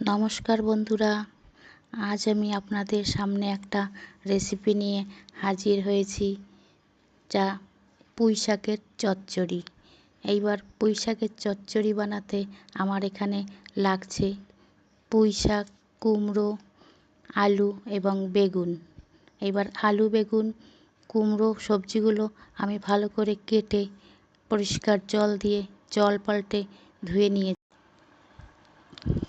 নমস্কার বন্ধুরা, আজ আমি আপনাদের সামনে একটা রেসিপি নিয়ে হাজির হয়েছি, যা পুঁই শাকের চচ্চড়ি। এইবার পুঁই শাকের চচ্চড়ি বানাতে আমার এখানে লাগছে পুঁই শাক, কুমড়ো, আলু এবং বেগুন। এবার আলু, বেগুন, কুমড়ো সবজিগুলো আমি ভালো করে কেটে পরিষ্কার জল দিয়ে জল পাল্টে ধুয়ে নিয়ে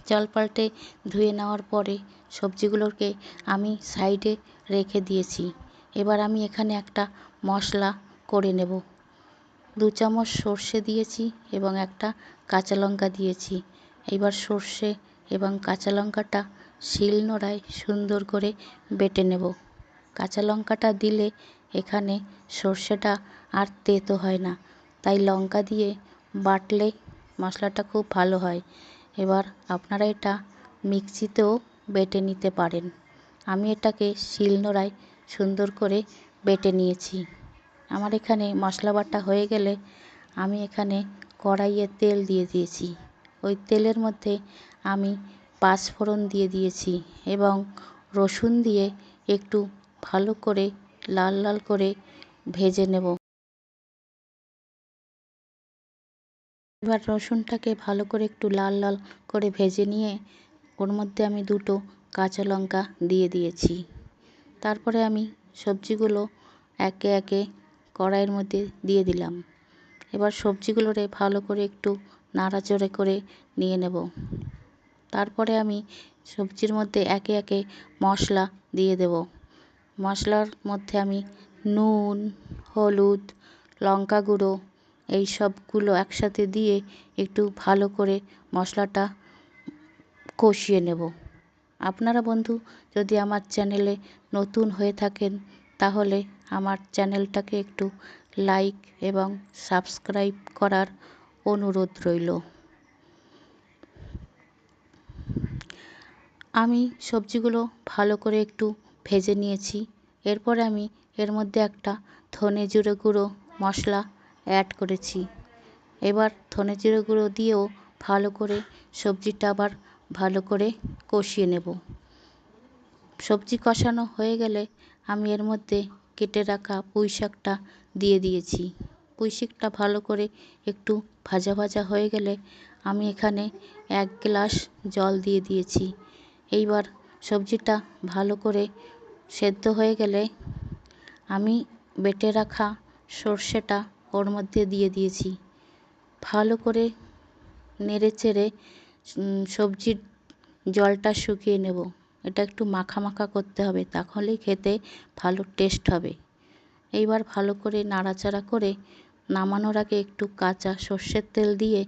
জল পাল্টে ধুয়ে নেওয়ার পরে সবজিগুলোকে আমি সাইডে রেখে দিয়েছি। এবার আমি এখানে একটা মশলা করে নেব। দু চামচ সর্ষে দিয়েছি এবং একটা কাঁচা লঙ্কা দিয়েছি। এবার সর্ষে এবং কাঁচা লঙ্কাটা শিল নোড়ায় সুন্দর করে বেটে নেব। কাঁচা লঙ্কাটা দিলে এখানে সর্ষেটা আর তেতো হয় না। তাই লঙ্কা দিয়ে বাটলে মশলাটা খুব ভালো হয়। এবার আপনারা এটা মিক্সিতেও বেটে নিতে পারেন। আমি এটাকে শিলনোড়ায় সুন্দর করে বেটে নিয়েছি। আমার এখানে মশলা বাটা হয়ে গেলে আমি এখানে কড়াইয়ে তেল দিয়ে দিয়েছি। ওই তেলের মধ্যে আমি পাঁচফোড়ন দিয়ে দিয়েছি এবং রসুন দিয়ে একটু ভালো করে লাল লাল করে ভেজে নেব। এবার রসুনটাকে ভালো করে একটু লাল লাল করে ভেজে নিয়ে ওর মধ্যে আমি দুটো কাঁচা লঙ্কা দিয়ে দিয়েছি। তারপরে আমি সবজিগুলো একে একে কড়াইয়ের মধ্যে দিয়ে দিলাম। এবার সবজিগুলোরে ভালো করে একটু নাড়াচড়ে করে নিয়ে নেব। তারপরে আমি সবজির মধ্যে একে একে মশলা দিয়ে দেব। মশলার মধ্যে আমি নুন, হলুদ, লঙ্কা গুঁড়ো এই সবগুলো একসাথে দিয়ে একটু ভালো করে মশলাটা কষিয়ে নেব। আপনারা বন্ধু, যদি আমার চ্যানেলে নতুন হয়ে থাকেন, তাহলে আমার চ্যানেলটাকে একটু লাইক এবং সাবস্ক্রাইব করার অনুরোধ রইল। আমি সবজিগুলো ভালো করে একটু ভেজে নিয়েছি। এরপরে আমি এর মধ্যে একটা ধনে জিরে গুঁড়ো মশলা অ্যাড করেছি। এবার ধনে জিরে গুঁড়ো দিয়েও ভালো করে সবজিটা আবার ভালো করে কষিয়ে নেব। সবজি কষানো হয়ে গেলে আমি এর মধ্যে কেটে রাখা পুঁই শাকটা দিয়ে দিয়েছি। পুঁই শাকটা ভালো করে একটু ভাজা ভাজা হয়ে গেলে আমি এখানে এক গ্লাস জল দিয়ে দিয়েছি। এইবার সবজিটা ভালো করে সেদ্ধ হয়ে গেলে আমি বেটে রাখা সর্ষেটা ওর মধ্যে দিয়ে দিয়েছি। ভালো করে নেড়ে চেড়ে সবজির জলটা শুকিয়ে নেব। এটা একটু মাখা মাখা করতে হবে, তাহলেই খেতে ভালো টেস্ট হবে। এইবার ভালো করে নাড়াচাড়া করে নামানোর আগে একটু কাঁচা সর্ষের তেল দিয়ে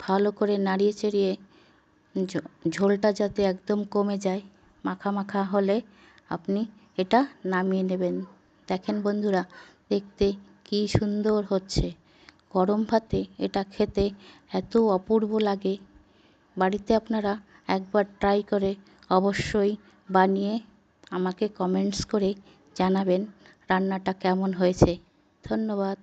ভালো করে নাড়িয়ে চেড়িয়ে ঝোলটা যাতে একদম কমে যায়, মাখা মাখা হলে আপনি এটা নামিয়ে নেবেন। দেখেন বন্ধুরা, দেখতে কি সুন্দর হচ্ছে। গরম ভাতে এটা খেতে এত অপূর্ব লাগে। বাড়িতে আপনারা একবার ট্রাই করে অবশ্যই বানিয়ে আমাকে কমেন্টস করে জানাবেন রান্নাটা কেমন হয়েছে। ধন্যবাদ।